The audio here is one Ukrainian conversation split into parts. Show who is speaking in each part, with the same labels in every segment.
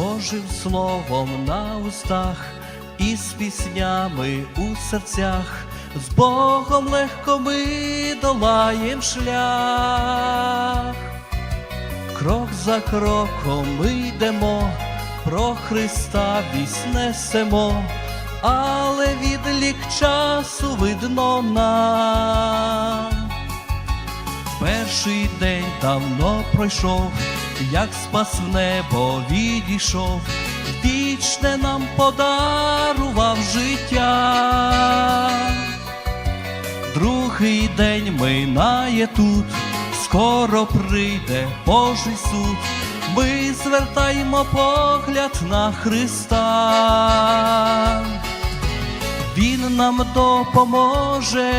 Speaker 1: Божим словом на устах і з піснями у серцях, з Богом легко ми долаєм шлях. Крок за кроком ми йдемо, про Христа вість несемо, але відлік часу видно нам. Перший день давно пройшов, як спас в небо відійшов, вічне нам подарував життя. Другий день минає тут, скоро прийде Божий суд. Ми звертаємо погляд на Христа. Він нам допоможе,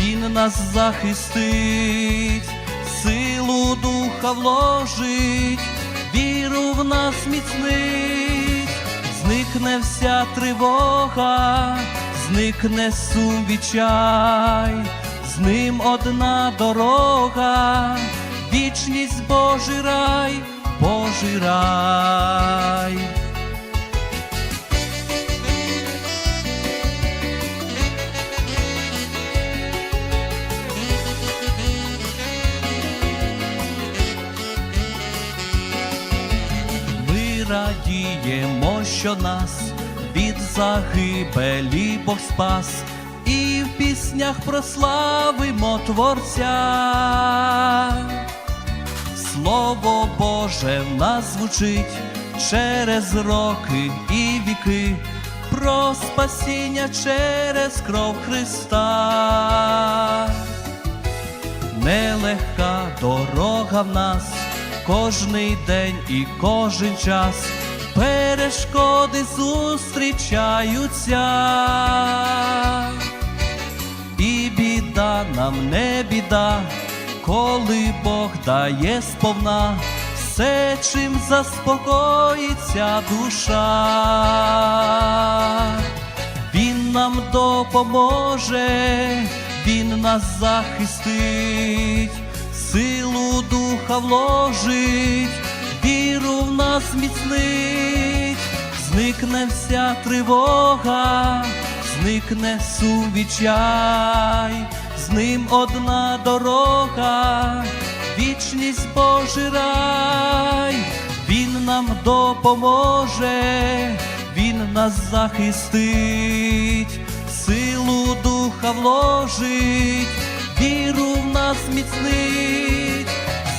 Speaker 1: Він нас захистить, силу духа вложить, віру в нас міцнить, зникне вся тривога, зникне сум відчай, з ним одна дорога, вічність Божий рай, Божий рай. Радіємо, що нас від загибелі Бог спас, і в піснях прославимо Творця. Слово Боже в нас звучить через роки і віки, про спасіння через кров Христа. Нелегка дорога в нас кожний день і кожен час. Перешкоди зустрічаються, і біда нам не біда, коли Бог дає сповна все, чим заспокоїться душа. Він нам допоможе, Він нас захистить, силу духа вложить, віру в нас міцнить, зникне вся тривога, зникне сум з ним одна дорога, вічність Божий рай, Він нам допоможе. Він нас захистить, силу духа вложить, віру в нас міцнить,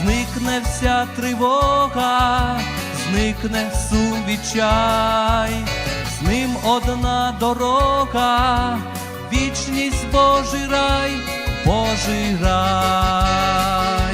Speaker 1: зникне вся тривога, зникне сум відчай, з ним одна дорога, вічність Божий рай, Божий рай.